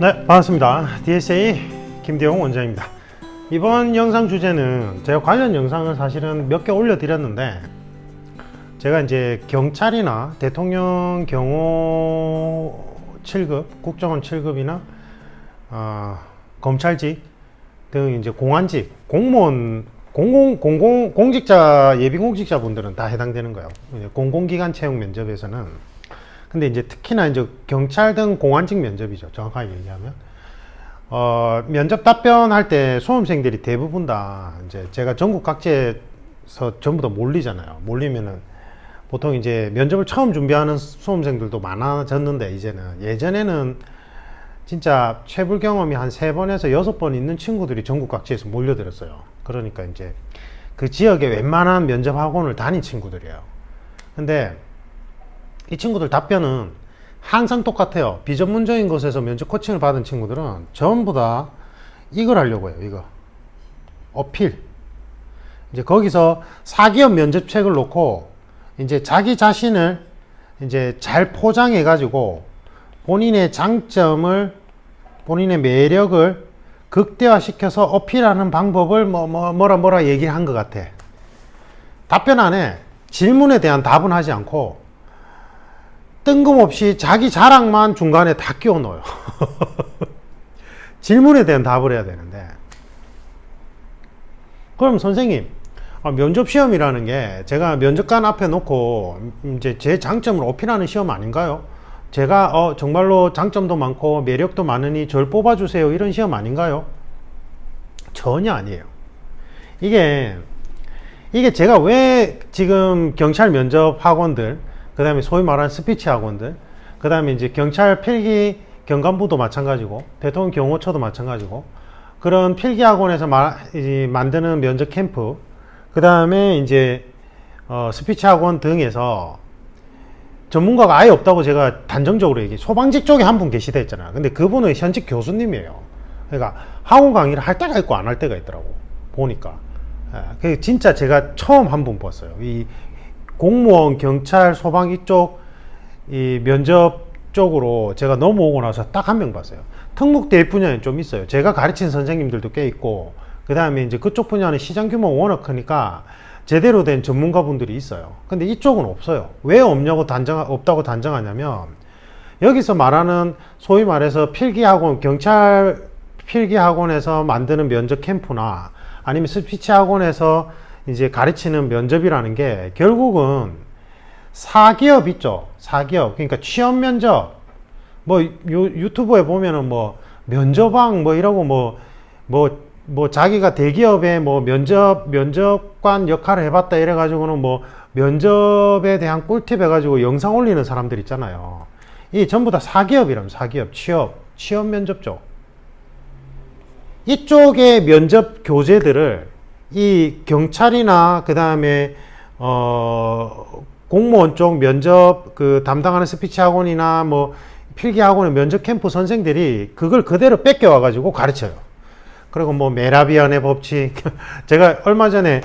네, 반갑습니다. DSA 김대용 원장입니다. 이번 영상 주제는 제가 관련 영상을 사실은 몇 개 올려드렸는데 제가 이제 경찰이나 대통령 경호 7급, 국정원 7급이나 어, 검찰직 등 이제 공안직, 공무원, 공공, 공공, 공직자, 예비 공직자 분들은 다 해당되는 거예요. 공공기관 채용 면접에서는. 근데 이제 특히나 이제 경찰 등 공안직 면접이죠. 정확하게 얘기하면. 어, 면접 답변할 때 수험생들이 대부분 다 이제 제가 전국 각지에서 전부 다 몰리잖아요. 몰리면은 보통 이제 면접을 처음 준비하는 수험생들도 많아졌는데 이제는 예전에는 진짜 체불 경험이 한 세 번에서 여섯 번 있는 친구들이 전국 각지에서 몰려들었어요. 그러니까 이제 그 지역의 웬만한 면접 학원을 다닌 친구들이에요. 근데 이 친구들 답변은 항상 똑같아요. 비전문적인 곳에서 면접 코칭을 받은 친구들은 전부 다 이걸 하려고 해요. 이거. 어필. 이제 거기서 사기업 면접책을 놓고 이제 자기 자신을 이제 잘 포장해 가지고 본인의 장점을 본인의 매력을 극대화시켜서 어필하는 방법을 뭐, 뭐 뭐라 뭐라 얘기한 것 같아. 답변 안에 질문에 대한 답은 하지 않고 뜬금없이 자기 자랑만 중간에 다 끼워 넣어요. 질문에 대한 답을 해야 되는데. 그럼 선생님, 아, 면접 시험이라는 게 제가 면접관 앞에 놓고 이제 제 장점을 어필하는 시험 아닌가요? 제가 어, 정말로 장점도 많고 매력도 많으니 절 뽑아주세요. 이런 시험 아닌가요? 전혀 아니에요. 이게, 이게 제가 왜 지금 경찰 면접 학원들, 그 다음에 소위 말하는 스피치 학원들, 그 다음에 이제 경찰 필기 경감부도 마찬가지고, 대통령 경호처도 마찬가지고, 그런 필기 학원에서 마, 만드는 면접 캠프, 그 다음에 이제, 어, 스피치 학원 등에서 전문가가 아예 없다고 제가 단정적으로 얘기해. 소방직 쪽에 한 분 계시다 했잖아요. 근데 그분은 현직 교수님이에요. 그러니까 학원 강의를 할 때가 있고 안 할 때가 있더라고. 보니까. 예, 그 진짜 제가 처음 한 분 봤어요. 이 공무원, 경찰, 소방기 쪽, 이 면접 쪽으로 제가 넘어오고 나서 딱 한 명 봤어요. 특목대 분야는 좀 있어요. 제가 가르친 선생님들도 꽤 있고, 그 다음에 이제 그쪽 분야는 시장 규모가 워낙 크니까 제대로 된 전문가분들이 있어요. 근데 이쪽은 없어요. 왜 없냐고 단정, 없다고 단정하냐면, 여기서 말하는 소위 말해서 필기학원, 경찰 필기학원에서 만드는 면접 캠프나 아니면 스피치 학원에서 이제 가르치는 면접이라는 게 결국은 사기업 있죠. 사기업. 그러니까 취업 면접. 뭐 유, 유튜브에 보면은 뭐 면접왕 뭐 이러고 뭐 뭐, 뭐 자기가 대기업에 뭐 면접, 면접관 역할을 해봤다 이래 가지고는 뭐 면접에 대한 꿀팁 해가지고 영상 올리는 사람들 있잖아요. 이 전부 다 사기업이라면 사기업, 취업, 취업 면접 쪽. 이쪽의 면접 교재들을 이 경찰이나 그 다음에 어 공무원 쪽 면접 그 담당하는 스피치 학원이나 뭐 필기 학원의 면접 캠프 선생들이 그걸 그대로 뺏겨 와 가지고 가르쳐요. 그리고 뭐 메라비안의 법칙 제가 얼마 전에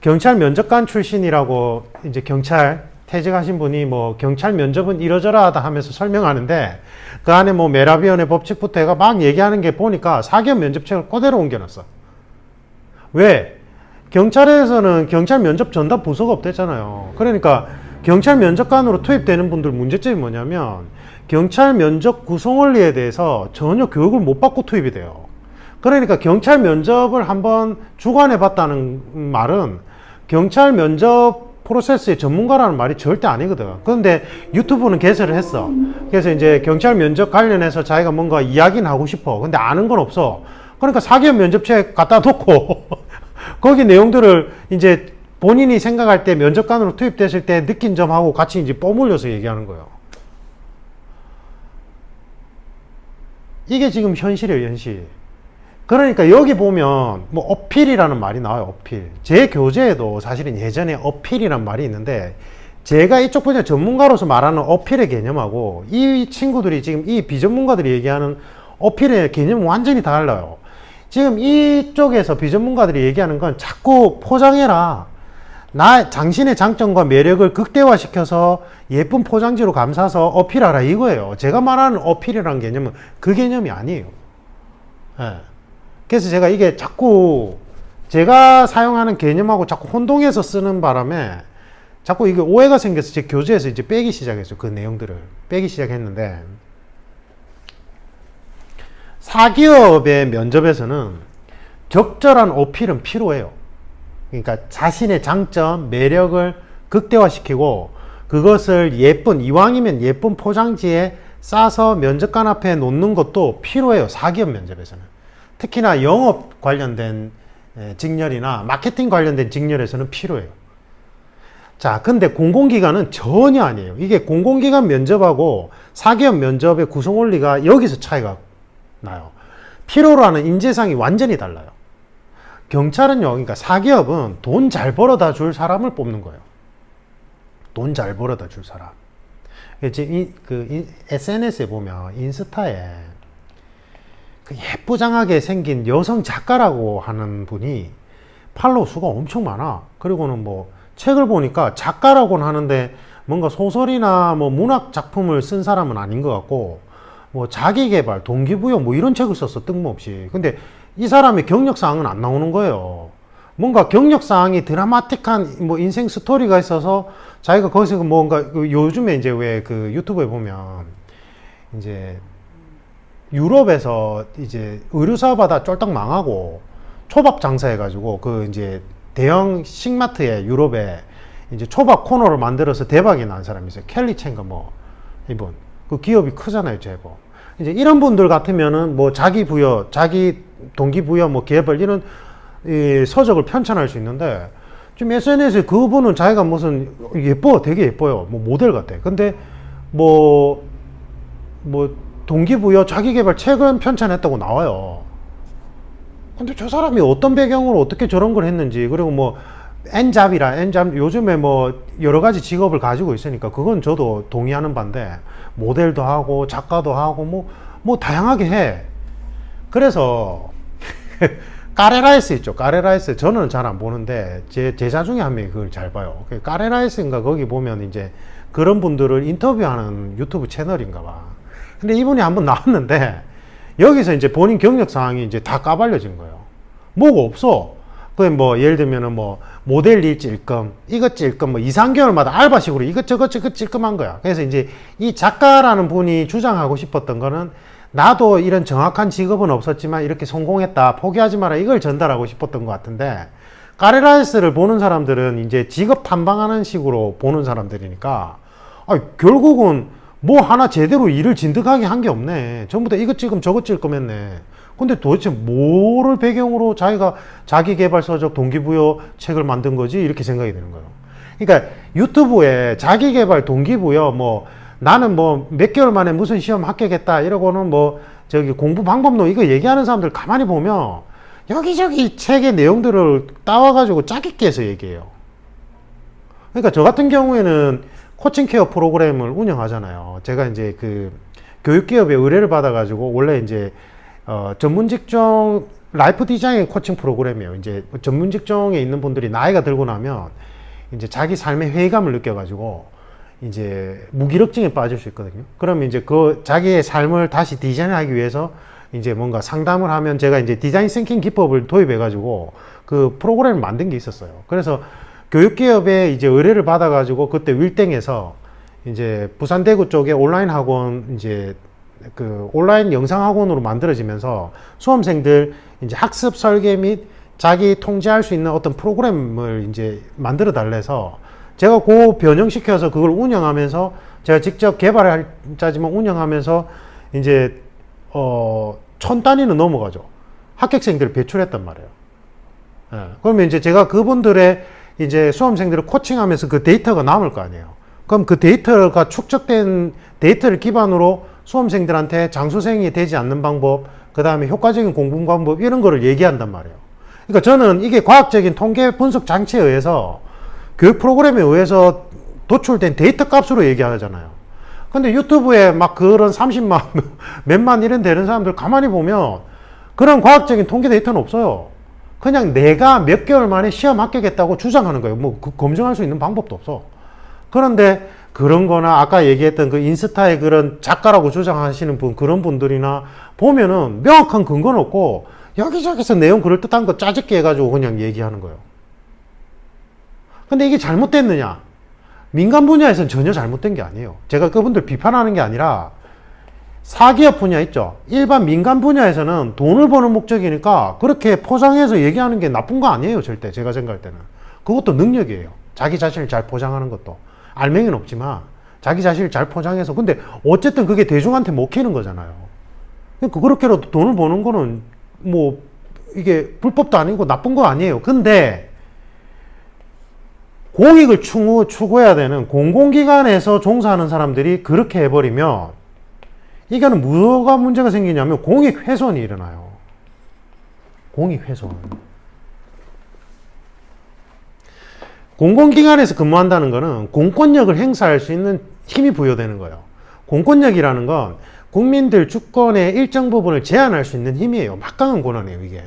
경찰 면접관 출신이라고 이제 경찰 퇴직하신 분이 뭐 경찰 면접은 이러저러 하다 하면서 설명하는데 그 안에 뭐 메라비언의 법칙부터 해가 막 얘기하는 게 보니까 사기업 면접책을 그대로 옮겨놨어. 왜? 경찰에서는 경찰 면접 전담 부서가 없댔잖아요. 그러니까 경찰 면접관으로 투입되는 분들 문제점이 뭐냐면 경찰 면접 구성 원리에 대해서 전혀 교육을 못 받고 투입이 돼요. 그러니까 경찰 면접을 한번 주관해 봤다는 말은 경찰 면접 프로세스의 전문가라는 말이 절대 아니거든. 그런데 유튜브는 개설을 했어. 그래서 이제 경찰 면접 관련해서 자기가 뭔가 이야기는 하고 싶어. 근데 아는 건 없어. 그러니까 사기업 면접책 갖다 놓고 거기 내용들을 이제 본인이 생각할 때 면접관으로 투입됐을 때 느낀 점하고 같이 이제 뽀물려서 얘기하는 거예요. 이게 지금 현실이에요, 현실. 그러니까 여기 보면 뭐 어필이라는 말이 나와요, 어필. 제 교재에도 사실은 예전에 어필이란 말이 있는데 제가 이쪽 분야 전문가로서 말하는 어필의 개념하고 이 친구들이 지금 이 비전문가들이 얘기하는 어필의 개념은 완전히 달라요. 지금 이쪽에서 비전문가들이 얘기하는 건 자꾸 포장해라. 나 당신의 장점과 매력을 극대화시켜서 예쁜 포장지로 감싸서 어필하라 이거예요. 제가 말하는 어필이라는 개념은 그 개념이 아니에요. 예. 그래서 제가 이게 자꾸 제가 사용하는 개념하고 자꾸 혼동해서 쓰는 바람에 자꾸 이게 오해가 생겨서 제 교재에서 이제 빼기 시작했어요. 그 내용들을 빼기 시작했는데 사기업의 면접에서는 적절한 어필은 필요해요. 그러니까 자신의 장점, 매력을 극대화시키고 그것을 예쁜 이왕이면 예쁜 포장지에 싸서 면접관 앞에 놓는 것도 필요해요. 사기업 면접에서는. 특히나 영업 관련된 에, 직렬이나 마케팅 관련된 직렬에서는 필요해요. 자, 근데 공공기관은 전혀 아니에요. 이게 공공기관 면접하고 사기업 면접의 구성 원리가 여기서 차이가 나요. 필요로 하는 인재상이 완전히 달라요. 경찰은요, 그러니까 사기업은 돈 잘 벌어다 줄 사람을 뽑는 거예요. 돈 잘 벌어다 줄 사람. 이제 이, 그 인- SNS에 보면 인스타에 그 예쁘장하게 생긴 여성 작가라고 하는 분이 팔로우 수가 엄청 많아. 그리고는 뭐 책을 보니까 작가라고는 하는데 뭔가 소설이나 뭐 문학 작품을 쓴 사람은 아닌 것 같고 뭐 자기개발, 동기부여 뭐 이런 책을 썼어 뜬금없이. 근데 이 사람의 경력 사항은 안 나오는 거예요. 뭔가 경력 사항이 드라마틱한 뭐 인생 스토리가 있어서 자기가 거기서 그 뭔가 그 요즘에 이제 왜 그 유튜브에 보면 이제 유럽에서 이제 의류 사업하다 쫄딱 망하고 초밥 장사해가지고 그 이제 대형 식마트에 유럽에 이제 초밥 코너를 만들어서 대박이 난 사람이 있어요. 켈리 첸가 뭐 이분 그 기업이 크잖아요, 제법. 이제 이런 분들 같으면은 뭐 자기 부여, 자기 동기 부여, 뭐 개발 이런 이 서적을 편찬할 수 있는데 지금 SNS에 그분은 자기가 무슨 예뻐, 되게 예뻐요, 뭐 모델 같아. 근데 뭐뭐 동기부여 자기개발 책은 편찬했다고 나와요. 근데 저 사람이 어떤 배경으로 어떻게 저런 걸 했는지 그리고 뭐 엔잡이라 엔잡 요즘에 뭐 여러 가지 직업을 가지고 있으니까 그건 저도 동의하는 바인데 모델도 하고 작가도 하고 뭐뭐 다양하게 해. 그래서 까레라이스 있죠. 까레라이스 저는 잘 안 보는데 제 제자 중에 한 명이 그걸 잘 봐요. 그 까레라이스인가 거기 보면 이제 그런 분들을 인터뷰하는 유튜브 채널인가 봐. 근데 이분이 한번 나왔는데 여기서 이제 본인 경력 사항이 이제 다 까발려진 거예요. 뭐가 없어. 그뭐 예를 들면은 뭐 모델 일 찔끔, 이것 찔끔, 뭐 2, 3개월마다 알바식으로 이것저것 저것 찔끔한 거야. 그래서 이제 이 작가라는 분이 주장하고 싶었던 거는 나도 이런 정확한 직업은 없었지만 이렇게 성공했다. 포기하지 마라. 이걸 전달하고 싶었던 것 같은데 까레라이스를 보는 사람들은 이제 직업 탐방하는 식으로 보는 사람들이니까 아, 결국은 뭐 하나 제대로 일을 진득하게 한 게 없네. 전부 다 이것 찍으면 저것 찍을 거면네. 근데 도대체 뭐를 배경으로 자기가 자기 개발 서적 동기부여 책을 만든 거지? 이렇게 생각이 드는 거예요. 그러니까 유튜브에 자기 개발 동기부여 뭐 나는 뭐 몇 개월 만에 무슨 시험 합격했다 이러고는 뭐 저기 공부 방법론 이거 얘기하는 사람들 가만히 보면 여기저기 책의 내용들을 따와가지고 짜깁기 해서 얘기해요. 그러니까 저 같은 경우에는 코칭 케어 프로그램을 운영하잖아요. 제가 이제 그 교육기업에 의뢰를 받아가지고 원래 이제 어 전문 직종 라이프 디자인 코칭 프로그램이에요. 이제 전문 직종에 있는 분들이 나이가 들고 나면 이제 자기 삶의 회의감을 느껴가지고 이제 무기력증에 빠질 수 있거든요. 그러면 이제 그 자기의 삶을 다시 디자인하기 위해서 이제 뭔가 상담을 하면 제가 이제 디자인 싱킹 기법을 도입해가지고 그 프로그램을 만든 게 있었어요. 그래서 교육기업에 이제 의뢰를 받아가지고 그때 윌땡에서 이제 부산 대구 쪽에 온라인 학원 이제 그 온라인 영상 학원으로 만들어지면서 수험생들 이제 학습 설계 및 자기 통제할 수 있는 어떤 프로그램을 이제 만들어 달래서 제가 그 변형시켜서 그걸 운영하면서 제가 직접 개발할 자지만 운영하면서 이제 어 천 단위는 넘어가죠. 합격생들을 배출했단 말이에요. 예, 그러면 이제 제가 그분들의 이제 수험생들을 코칭하면서 그 데이터가 남을 거 아니에요. 그럼 그 데이터가 축적된 데이터를 기반으로 수험생들한테 장수생이 되지 않는 방법, 그 다음에 효과적인 공부 방법 이런 거를 얘기한단 말이에요. 그러니까 저는 이게 과학적인 통계 분석 장치에 의해서 교육 프로그램에 의해서 도출된 데이터 값으로 얘기하잖아요. 근데 유튜브에 막 그런 30만, 몇만 이런 되는 사람들 가만히 보면 그런 과학적인 통계 데이터는 없어요. 그냥 내가 몇 개월 만에 시험 합격했다고 주장하는 거예요. 뭐 그 검증할 수 있는 방법도 없어. 그런데 그런 거나 아까 얘기했던 그 인스타의 그런 작가라고 주장하시는 분 그런 분들이나 보면은 명확한 근거는 없고 여기저기서 내용 그럴듯한 거 짜집게 해가지고 그냥 얘기하는 거예요. 근데 이게 잘못됐느냐? 민간 분야에서는 전혀 잘못된 게 아니에요. 제가 그분들 비판하는 게 아니라 사기업 분야 있죠. 일반 민간 분야에서는 돈을 버는 목적이니까 그렇게 포장해서 얘기하는 게 나쁜 거 아니에요. 절대 제가 생각할 때는. 그것도 능력이에요. 자기 자신을 잘 포장하는 것도. 알맹이는 없지만 자기 자신을 잘 포장해서 근데 어쨌든 그게 대중한테 먹히는 거잖아요. 그러니까 그렇게라도 돈을 버는 거는 뭐 이게 불법도 아니고 나쁜 거 아니에요. 근데 공익을 추구, 추구해야 되는 공공기관에서 종사하는 사람들이 그렇게 해버리면 이거는 뭐가 문제가 생기냐면 공익 훼손이 일어나요. 공익 훼손. 공공기관에서 근무한다는 것은 공권력을 행사할 수 있는 힘이 부여되는 거예요. 공권력이라는 건 국민들 주권의 일정 부분을 제한할 수 있는 힘이에요. 막강한 권한이에요, 이게.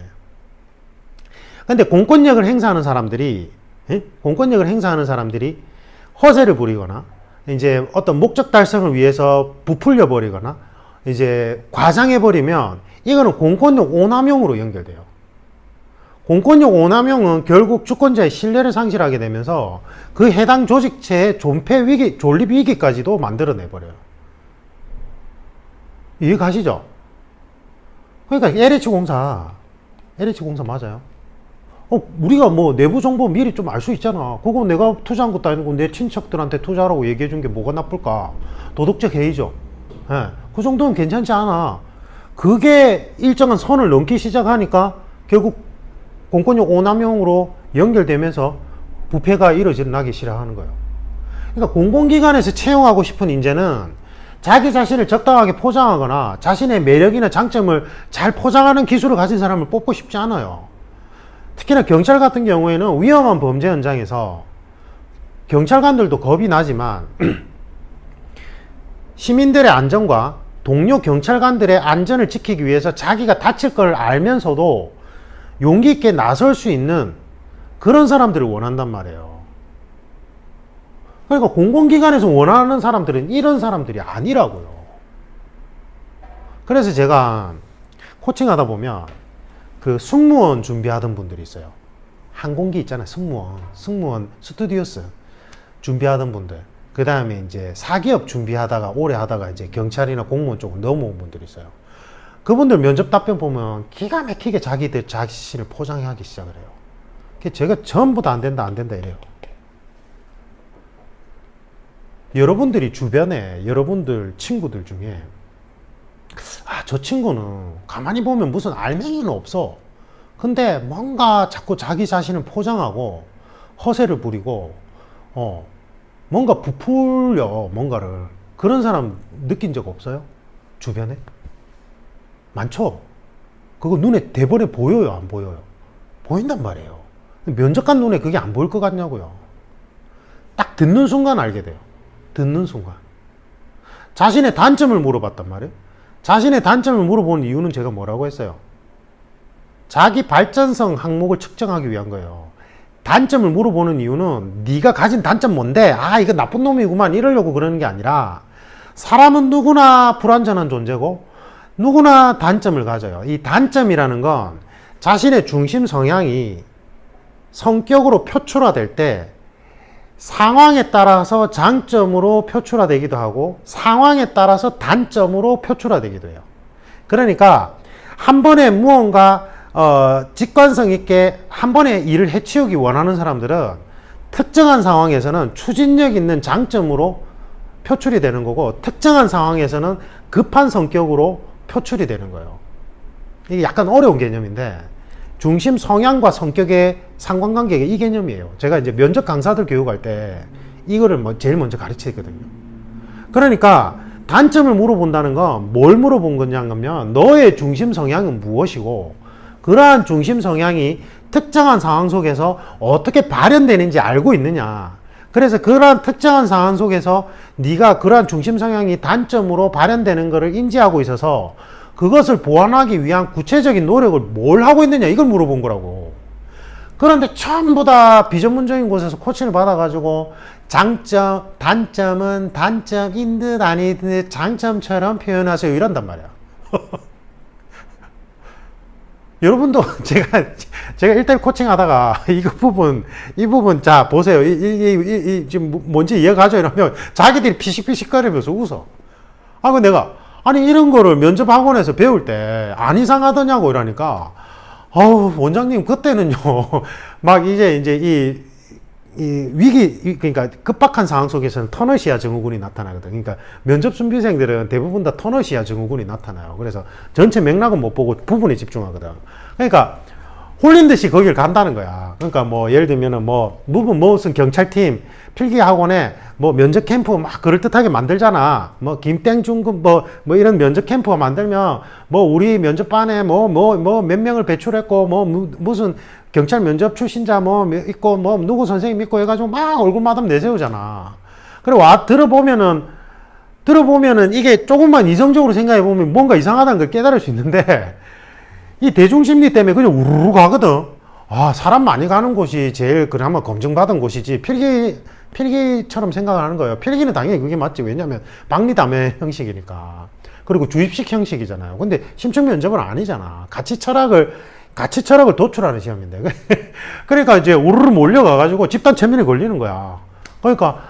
근데 공권력을 행사하는 사람들이, 예? 공권력을 행사하는 사람들이 허세를 부리거나, 이제 어떤 목적 달성을 위해서 부풀려 버리거나, 이제 과장해 버리면, 이거는 공권력 오남용으로 연결돼요. 공권력 오남용은 결국 주권자의 신뢰를 상실하게 되면서 그 해당 조직체의 존폐 위기, 존립 위기까지도 만들어내 버려요. 이해 가시죠? 그러니까 LH 공사, LH 공사 맞아요. 어, 우리가 뭐 내부 정보 미리 좀 알 수 있잖아. 그거 내가 투자한 것도 아니고 내 친척들한테 투자하라고 얘기해 준 게 뭐가 나쁠까? 도덕적 해이죠. 예, 그 정도는 괜찮지 않아. 그게 일정한 선을 넘기 시작하니까 결국 공권력 오남용으로 연결되면서 부패가 일어나기 시작하는 거예요. 그러니까 공공기관에서 채용하고 싶은 인재는 자기 자신을 적당하게 포장하거나 자신의 매력이나 장점을 잘 포장하는 기술을 가진 사람을 뽑고 싶지 않아요. 특히나 경찰 같은 경우에는 위험한 범죄 현장에서 경찰관들도 겁이 나지만 시민들의 안전과 동료 경찰관들의 안전을 지키기 위해서 자기가 다칠 걸 알면서도 용기 있게 나설 수 있는 그런 사람들을 원한단 말이에요. 그러니까 공공기관에서 원하는 사람들은 이런 사람들이 아니라고요. 그래서 제가 코칭하다 보면 그 승무원 준비하던 분들이 있어요. 항공기 있잖아요. 승무원. 승무원 스튜디오스 준비하던 분들. 그 다음에 이제 사기업 준비하다가 오래 하다가 이제 경찰이나 공무원 쪽으로 넘어온 분들이 있어요. 그분들 면접 답변 보면 기가 막히게 자기들 자신을 포장하기 시작을 해요. 제가 전부 다 안 된다, 안 된다 이래요. 여러분들이 주변에 여러분들 친구들 중에 아, 저 친구는 가만히 보면 무슨 알맹이는 없어. 근데 뭔가 자꾸 자기 자신을 포장하고 허세를 부리고 어, 뭔가 부풀려 뭔가를 그런 사람 느낀 적 없어요? 주변에? 많죠? 그거 눈에 대번에 보여요, 안 보여요? 보인단 말이에요. 면접관 눈에 그게 안 보일 것 같냐고요. 딱 듣는 순간 알게 돼요. 듣는 순간. 자신의 단점을 물어봤단 말이에요. 자신의 단점을 물어보는 이유는 제가 뭐라고 했어요? 자기 발전성 항목을 측정하기 위한 거예요. 단점을 물어보는 이유는 네가 가진 단점 뭔데? 아, 이거 나쁜 놈이구만 이러려고 그러는 게 아니라 사람은 누구나 불완전한 존재고 누구나 단점을 가져요. 이 단점이라는 건 자신의 중심 성향이 성격으로 표출화될 때 상황에 따라서 장점으로 표출화되기도 하고 상황에 따라서 단점으로 표출화되기도 해요. 그러니까 한 번에 무언가 어, 직관성 있게 한 번에 일을 해치우기 원하는 사람들은 특정한 상황에서는 추진력 있는 장점으로 표출이 되는 거고 특정한 상황에서는 급한 성격으로 표출이 되는 거예요. 이게 약간 어려운 개념인데 중심 성향과 성격의 상관관계가 이 개념이에요. 제가 이제 면접 강사들 교육할 때 이거를 뭐 제일 먼저 가르치거든요. 그러니까 단점을 물어본다는 건 뭘 물어본 거냐면 너의 중심 성향은 무엇이고 그러한 중심 성향이 특정한 상황 속에서 어떻게 발현되는지 알고 있느냐. 그래서 그러한 특정한 상황 속에서 네가 그러한 중심 성향이 단점으로 발현되는 것을 인지하고 있어서 그것을 보완하기 위한 구체적인 노력을 뭘 하고 있느냐 이걸 물어본 거라고. 그런데 전부 다 비전문적인 곳에서 코칭을 받아가지고 장점, 단점은 단점인 듯 아닌 듯 장점처럼 표현하세요. 이런단 말이야. 여러분도 제가 제가 일대 코칭 하다가 이거 부분 이 부분 자 보세요. 이, 이, 이, 이, 이 지금 뭔지 이해가죠? 이러면 자기들이 피식피식거리면서 웃어. 아그 내가 아니 이런 거를 면접 학원에서 배울 때 안 이상하더냐고 이러니까 아우 원장님 그때는요. 막 이제 이제 이, 이 위기 이- 그러니까 급박한 상황 속에서는 터너시아 증후군이 나타나거든. 그러니까 면접 준비생들은 대부분 다 터너시아 증후군이 나타나요. 그래서 전체 맥락은 못 보고 부분에 집중하거든. 그러니까 홀린 듯이 거길 간다는 거야. 그러니까 뭐 예를 들면은 뭐 무슨 무슨 경찰팀 필기 학원에 뭐 면접 캠프 막 그럴듯하게 만들잖아. 뭐 김땡 중급 뭐, 뭐 이런 면접 캠프가 만들면 뭐 우리 면접반에 뭐 뭐 뭐 몇 명을 배출했고 뭐 무, 무슨 경찰 면접 출신자 뭐 있고 뭐 누구 선생님 있고 해가지고 막 얼굴마담 내세우잖아. 그리고 와 들어보면은 들어보면은 이게 조금만 이성적으로 생각해 보면 뭔가 이상하다는 걸 깨달을 수 있는데 이 대중 심리 때문에 그냥 우르르 가거든. 아, 사람 많이 가는 곳이 제일 그나마 검증받은 곳이지. 필기, 필기처럼 생각을 하는 거예요. 필기는 당연히 그게 맞지. 왜냐면 박리담의 형식이니까. 그리고 주입식 형식이잖아요. 근데 심층 면접은 아니잖아. 가치 철학을, 가치 철학을 도출하는 시험인데. 그러니까 이제 우르르 몰려가가지고 집단 체면이 걸리는 거야. 그러니까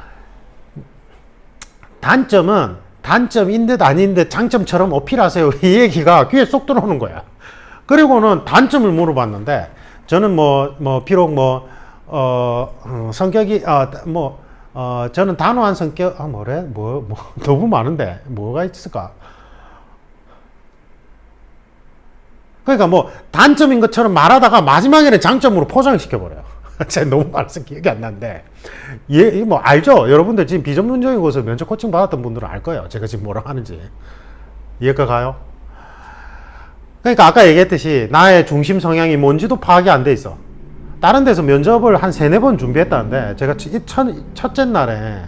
단점은 단점인 듯 아닌 듯 장점처럼 어필하세요. 이 얘기가 귀에 쏙 들어오는 거야. 그리고는 단점을 물어봤는데 저는 뭐, 뭐, 비록 뭐, 어, 어, 성격이, 아, 뭐, 어, 저는 단호한 성격, 아, 뭐래? 뭐, 뭐, 너무 많은데, 뭐가 있을까? 그러니까 뭐, 단점인 것처럼 말하다가 마지막에는 장점으로 포장을 시켜버려요. 제가 너무 많아서 기억이 안 나는데. 예, 이뭐 알죠? 여러분들 지금 비전문적인 곳에서 면접 코칭 받았던 분들은 알 거예요. 제가 지금 뭐라 하는지. 이해가 가요? 그러니까 아까 얘기했듯이 나의 중심 성향이 뭔지도 파악이 안 돼 있어. 다른 데서 면접을 한 세네 번 준비했다는데 제가 이 첫, 첫째 날에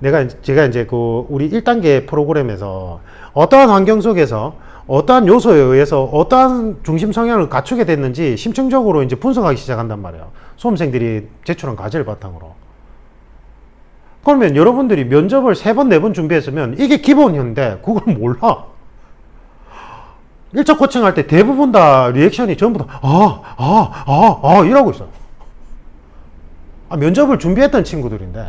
내가 제가 이제 그 우리 1단계 프로그램에서 어떠한 환경 속에서 어떠한 요소에 의해서 어떠한 중심 성향을 갖추게 됐는지 심층적으로 이제 분석하기 시작한단 말이에요. 수험생들이 제출한 과제를 바탕으로. 그러면 여러분들이 면접을 세 번, 네 번 준비했으면 이게 기본이었는데 그걸 몰라. 1차 코칭할 때 대부분 다 리액션이 전부 다, 아, 아, 아, 아, 이러고 있어요. 아, 면접을 준비했던 친구들인데.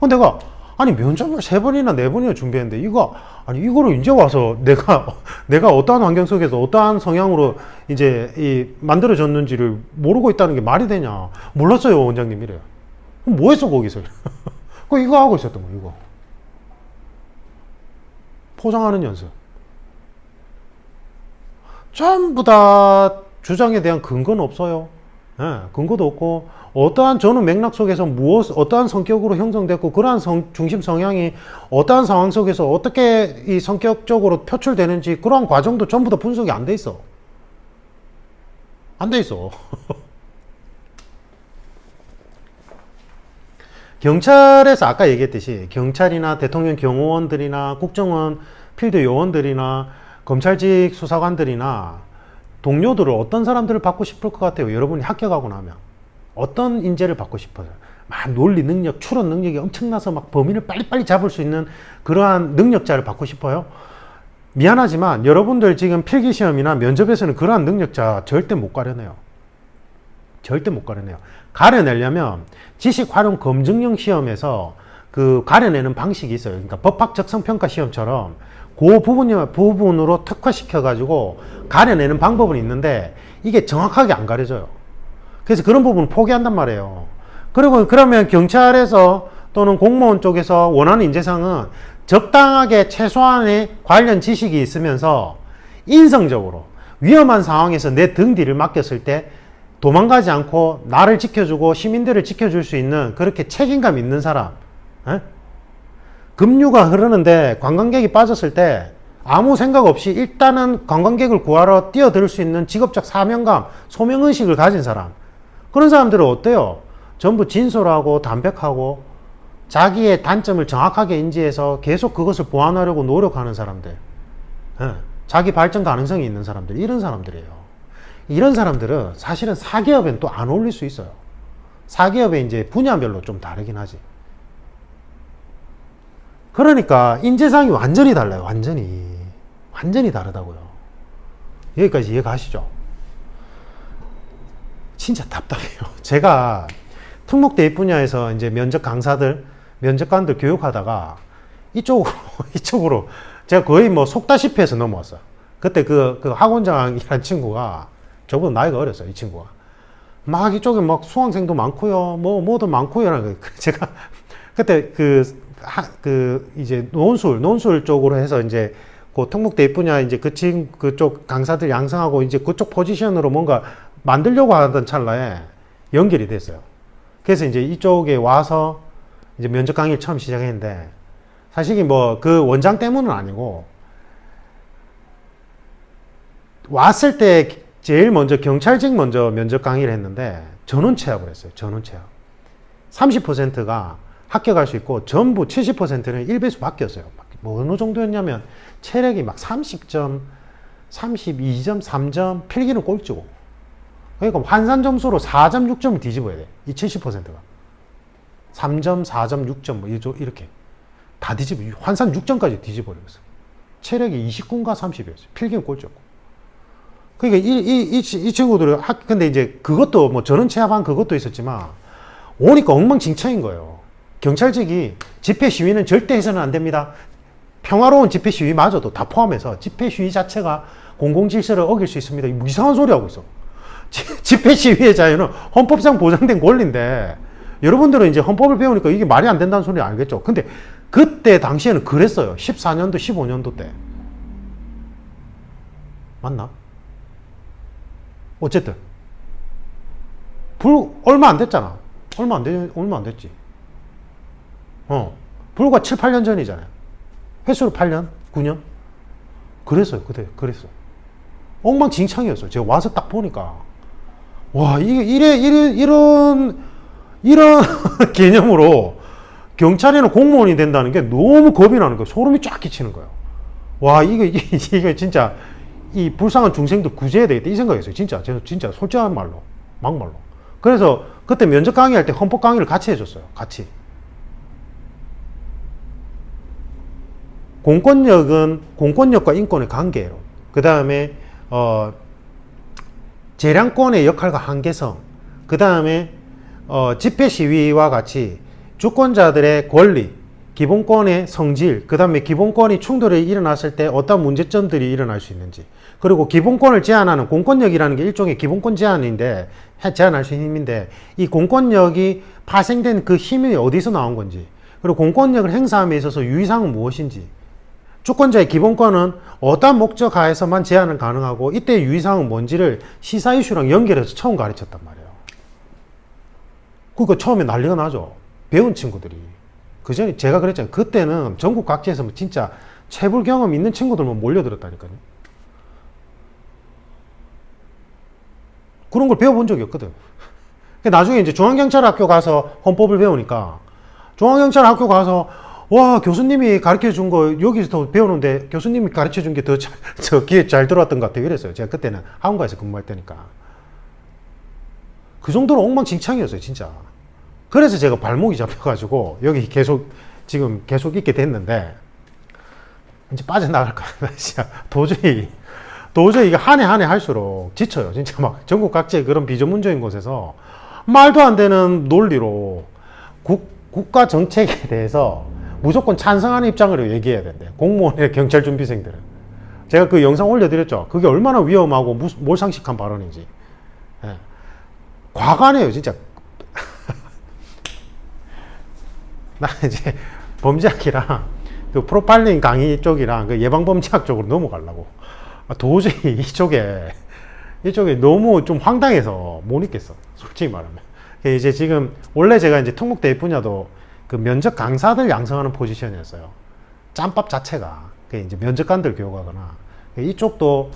그 내가, 아니, 면접을 세 번이나 네 번이나 준비했는데, 이거, 아니, 이거를 이제 와서 내가, 내가 어떠한 환경 속에서 어떠한 성향으로 이제 이 만들어졌는지를 모르고 있다는 게 말이 되냐. 몰랐어요, 원장님 이래요. 그럼 뭐 했어, 거기서? 그 이거 하고 있었던 거, 이거. 포장하는 연습. 전부 다 주장에 대한 근거는 없어요. 예, 근거도 없고 어떠한 저는 맥락 속에서 무엇 어떠한 성격으로 형성됐고 그러한 성- 중심 성향이 어떠한 상황 속에서 어떻게 이 성격적으로 표출되는지 그러한 과정도 전부 다 분석이 안 돼 있어. 안 돼 있어. 경찰에서 아까 얘기했듯이 경찰이나 대통령 경호원들이나 국정원 필드 요원들이나 검찰직 수사관들이나 동료들을 어떤 사람들을 받고 싶을 것 같아요. 여러분이 합격하고 나면 어떤 인재를 받고 싶어요. 막 논리 능력, 추론 능력이 엄청나서 막 범인을 빨리빨리 잡을 수 있는 그러한 능력자를 받고 싶어요. 미안하지만 여러분들 지금 필기 시험이나 면접에서는 그러한 능력자 절대 못 가려내요. 절대 못 가려내요. 가려내려면 지식 활용 검증형 시험에서 그 가려내는 방식이 있어요. 그러니까 법학 적성 평가 시험처럼 그 부분 부분으로 특화시켜 가지고 가려내는 방법은 있는데 이게 정확하게 안 가려져요. 그래서 그런 부분을 포기한단 말이에요. 그리고 그러면 경찰에서 또는 공무원 쪽에서 원하는 인재상은 적당하게 최소한의 관련 지식이 있으면서 인성적으로 위험한 상황에서 내 등 뒤를 맡겼을 때 도망가지 않고 나를 지켜주고 시민들을 지켜줄 수 있는 그렇게 책임감 있는 사람. 에? 급류가 흐르는데 관광객이 빠졌을 때 아무 생각 없이 일단은 관광객을 구하러 뛰어들 수 있는 직업적 사명감, 소명의식을 가진 사람. 그런 사람들은 어때요? 전부 진솔하고 담백하고 자기의 단점을 정확하게 인지해서 계속 그것을 보완하려고 노력하는 사람들. 예, 자기 발전 가능성이 있는 사람들. 이런 사람들이에요. 이런 사람들은 사실은 사기업엔 또 안 어울릴 수 있어요. 사기업에 이제 분야별로 좀 다르긴 하지. 그러니까 인재상이 완전히 달라요. 완전히. 완전히 다르다고요. 여기까지 이해 가시죠? 진짜 답답해요. 제가 특목대입 분야에서 이제 면접 강사들, 면접관들 교육하다가 이쪽으로, 이쪽으로 제가 거의 뭐 속다시피 해서 넘어왔어요. 그때 그, 그 학원장이라는 친구가 저보다 나이가 어렸어요. 이 친구가. 막 이쪽에 막 수강생도 많고요. 뭐, 뭐도 많고요. 제가 그때 그, 하, 그, 이제 논술, 논술 쪽으로 해서 이제 그 특목대입 분야 이제 그 친, 그쪽 강사들 양성하고 이제 그쪽 포지션으로 뭔가 만들려고 하던 찰나에 연결이 됐어요. 그래서 이제 이쪽에 와서 이제 면접 강의를 처음 시작했는데 사실 뭐 그 원장 때문은 아니고 왔을 때 제일 먼저 경찰직 먼저 면접 강의를 했는데 전원 취합을 했어요. 전원 취합. 30%가 합격할 수 있고 전부 70%는 1배수 바뀌었어요. 뭐 어느 정도였냐면 체력이 막 30점, 32점, 3점, 필기는 꼴찌고. 그러니까 환산 점수로 4점, 6점을 뒤집어야 돼. 이 70%가. 3점, 4점, 6점 뭐 이렇게 다 뒤집어. 환산 6점까지 뒤집어버렸어. 체력이 29인가 30이었어요. 필기는 꼴찌였고. 그러니까 이, 이, 이, 이 친구들은 학, 근데 이제 그것도 뭐 저는 체합한 그것도 있었지만 오니까 엉망진창인 거예요. 경찰직이 집회 시위는 절대 해서는 안 됩니다. 평화로운 집회 시위마저도 다 포함해서 집회 시위 자체가 공공질서를 어길 수 있습니다. 뭐 이상한 소리 하고 있어. 집회 시위의 자유는 헌법상 보장된 권리인데 여러분들은 이제 헌법을 배우니까 이게 말이 안 된다는 소리 알겠죠? 근데 그때 당시에는 그랬어요. 14년도, 15년도 때. 맞나? 어쨌든. 불, 얼마 안 됐잖아. 얼마 안 돼, 얼마 안 됐지. 어. 불과 7, 8년 전이잖아요. 횟수로 8년? 9년? 그랬어요. 그때, 그랬어. 엉망진창이었어요. 제가 와서 딱 보니까. 와, 이게, 이래, 이래, 이런, 이런 개념으로 경찰에는 공무원이 된다는 게 너무 겁이 나는 거예요. 소름이 쫙 끼치는 거예요. 와, 이게, 이게 진짜, 이 불쌍한 중생도 구제해야 되겠다. 이 생각이었어요. 진짜. 진짜 솔직한 말로. 막말로. 그래서 그때 면접 강의할 때 헌법 강의를 같이 해줬어요. 같이. 공권력은 공권력과 인권의 관계예요. 그 다음에 어, 재량권의 역할과 한계성, 그 다음에 어, 집회 시위와 같이 주권자들의 권리, 기본권의 성질, 그 다음에 기본권이 충돌이 일어났을 때 어떤 문제점들이 일어날 수 있는지, 그리고 기본권을 제한하는 공권력이라는 게 일종의 기본권 제한인데, 제한할 수 있는 힘인데, 이 공권력이 파생된 그 힘이 어디서 나온 건지, 그리고 공권력을 행사함에 있어서 유의사항은 무엇인지, 주권자의 기본권은 어떠한 목적 하에서만 제한을 가능하고 이때 유의사항은 뭔지를 시사 이슈랑 연결해서 처음 가르쳤단 말이에요. 그러니까 처음에 난리가 나죠. 배운 친구들이. 그 전에 제가 그랬잖아요. 그때는 전국 각지에서 뭐 진짜 체불 경험 있는 친구들만 몰려들었다니까요. 그런 걸 배워본 적이 없거든. 나중에 이제 중앙경찰학교 가서 헌법을 배우니까 중앙경찰학교 가서 와 교수님이 가르쳐 준 거 여기서 배우는데 교수님이 가르쳐 준 게 더 저 귀에 잘 들어왔던 것 같아요. 이랬어요. 제가 그때는 학원가에서 근무할 때니까 그 정도로 엉망진창이었어요, 진짜. 그래서 제가 발목이 잡혀가지고 여기 계속 지금 계속 있게 됐는데 이제 빠져나갈까 진짜 도저히 도저히 이게 한 해 한 해 할수록 지쳐요. 진짜 막 전국 각지의 그런 비전문적인 곳에서 말도 안 되는 논리로 국, 국가 정책에 대해서 무조건 찬성하는 입장으로 얘기해야 된대. 공무원이나 경찰 준비생들은. 제가 그 영상 올려드렸죠. 그게 얼마나 위험하고 몰상식한 발언인지. 예. 과관해요, 진짜. 나 이제 범죄학이랑 그 프로파일링 강의 쪽이랑 그 예방범죄학 쪽으로 넘어가려고. 아, 도저히 이쪽에, 이쪽에 너무 좀 황당해서 못 있겠어. 솔직히 말하면. 이제 지금, 원래 제가 이제 특목대 분야도 그 면접 강사들 양성하는 포지션이었어요. 짬밥 자체가. 그 이제 면접관들 교육하거나. 이쪽도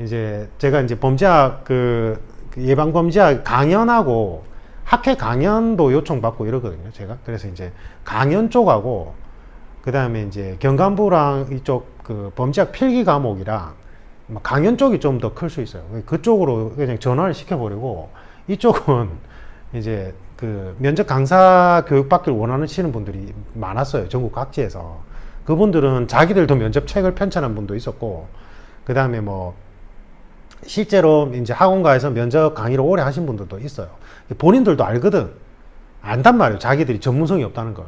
이제 제가 이제 범죄학 그 예방 범죄학 강연하고 학회 강연도 요청받고 이러거든요. 제가. 그래서 이제 강연 쪽하고 그 다음에 이제 경감부랑 이쪽 그 범죄학 필기 과목이랑 막 강연 쪽이 좀 더 클 수 있어요. 그쪽으로 그냥 전화를 시켜버리고 이쪽은 이제 그 면접 강사 교육 받기를 원하시는 분들이 많았어요. 전국 각지에서. 그분들은 자기들도 면접 책을 편찬한 분도 있었고, 그 다음에 뭐, 실제로 이제 학원가에서 면접 강의를 오래 하신 분들도 있어요. 본인들도 알거든. 안단 말이에요. 자기들이 전문성이 없다는 걸.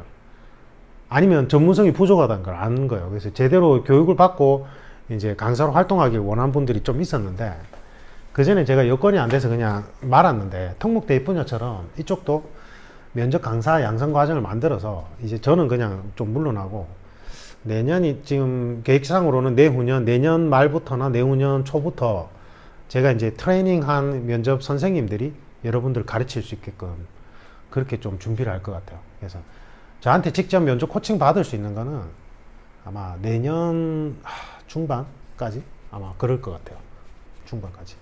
아니면 전문성이 부족하다는 걸 아는 거예요. 그래서 제대로 교육을 받고 이제 강사로 활동하길 원하는 분들이 좀 있었는데, 그 전에 제가 여건이 안 돼서 그냥 말았는데, 특목대 분야처럼 이쪽도 면접 강사 양성 과정을 만들어서 이제 저는 그냥 좀 물러나고, 내년이 지금 계획상으로는 내후년, 내년 말부터나 내후년 초부터 제가 이제 트레이닝한 면접 선생님들이 여러분들 가르칠 수 있게끔 그렇게 좀 준비를 할 것 같아요. 그래서 저한테 직접 면접 코칭 받을 수 있는 거는 아마 내년 하, 중반까지 아마 그럴 것 같아요. 중반까지.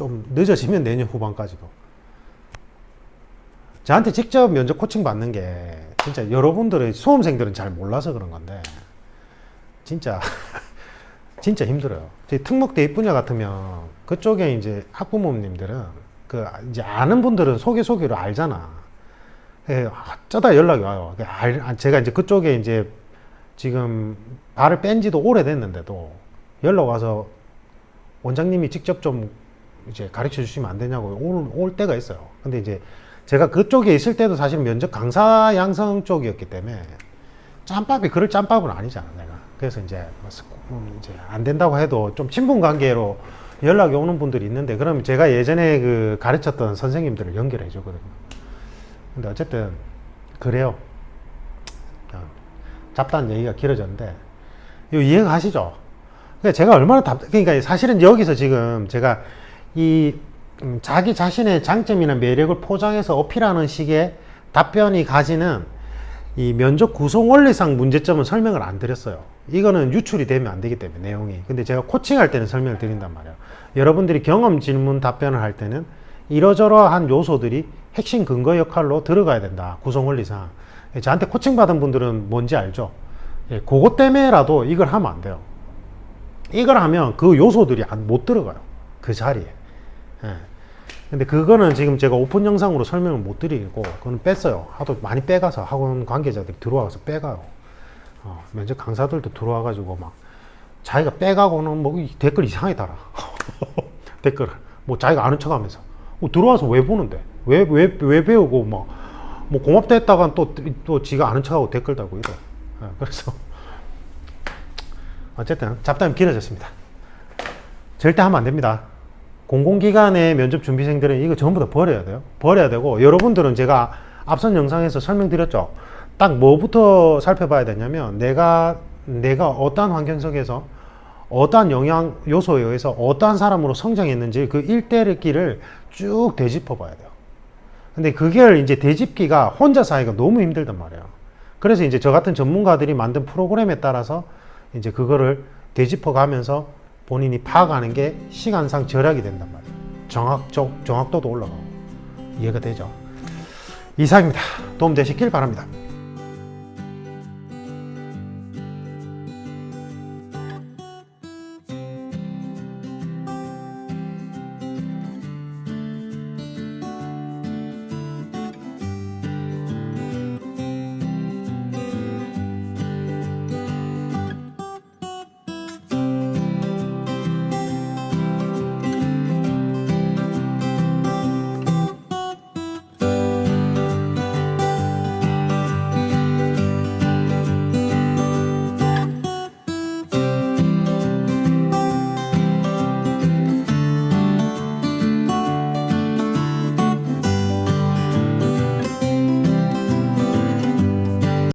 좀 늦어지면 내년 후반까지도. 저한테 직접 면접 코칭 받는 게 진짜 여러분들의 수험생들은 잘 몰라서 그런 건데 진짜 진짜 힘들어요. 제 특목대 분야 같으면 그쪽에 이제 학부모님들은 그 이제 아는 분들은 소개 소개로 알잖아. 예, 어쩌다 연락이 와요. 그 알- 아, 제가 이제 그쪽에 이제 지금 발을 뺀 지도 오래됐는데도 연락 와서 원장님이 직접 좀 이제 가르쳐 주시면 안 되냐고 올, 올 때가 있어요. 근데 이제 제가 그쪽에 있을 때도 사실 면접 강사 양성 쪽이었기 때문에 짬밥이 그럴 짬밥은 아니잖아, 내가. 그래서 이제, 뭐 스- 음, 이제 안 된다고 해도 좀 친분 관계로 연락이 오는 분들이 있는데, 그럼 제가 예전에 그 가르쳤던 선생님들을 연결해 주거든요. 근데 어쨌든, 그래요. 어, 잡다한 얘기가 길어졌는데, 이거 이해가 가시죠? 그러니까 제가 얼마나 답, 그러니까 사실은 여기서 지금 제가 이 음, 자기 자신의 장점이나 매력을 포장해서 어필하는 식의 답변이 가지는 이 면접 구성 원리상 문제점은 설명을 안 드렸어요. 이거는 유출이 되면 안 되기 때문에 내용이. 근데 제가 코칭할 때는 설명을 드린단 말이에요. 여러분들이 경험 질문 답변을 할 때는 이러저러한 요소들이 핵심 근거 역할로 들어가야 된다. 구성 원리상. 예, 저한테 코칭 받은 분들은 뭔지 알죠? 예, 그것 때문에라도 이걸 하면 안 돼요. 이걸 하면 그 요소들이 안, 못 들어가요. 그 자리에. 예. 근데 그거는 지금 제가 오픈 영상으로 설명을 못 드리고, 그거는 뺐어요. 하도 많이 빼가서 학원 관계자들이 들어와서 빼가요. 어, 면접 강사들도 들어와 가지고 막, 자기가 빼가고는 뭐이 댓글 이상하게 달아. 댓글을. 뭐 자기가 아는 척 하면서. 뭐 들어와서 왜 보는데? 왜, 왜, 왜 배우고 막, 뭐 고맙다 했다가 또, 또 지가 아는 척하고 댓글 달고 이래. 예, 그래서. 어쨌든 잡담이 길어졌습니다. 절대 하면 안 됩니다. 공공기관의 면접 준비생들은 이거 전부 다 버려야 돼요. 버려야 되고 여러분들은 제가 앞선 영상에서 설명드렸죠. 딱 뭐부터 살펴봐야 되냐면 내가 내가 어떠한 환경 속에서 어떠한 영향 요소에 의해서 어떠한 사람으로 성장했는지 그 일대기를 쭉 되짚어 봐야 돼요. 근데 그걸 이제 되짚기가 혼자서 하기가 너무 힘들단 말이에요. 그래서 이제 저 같은 전문가들이 만든 프로그램에 따라서 이제 그거를 되짚어 가면서 본인이 파악하는 게 시간상 절약이 된단 말이에요. 정확적, 정확도도 올라가고. 이해가 되죠? 이상입니다. 도움 되시길 바랍니다.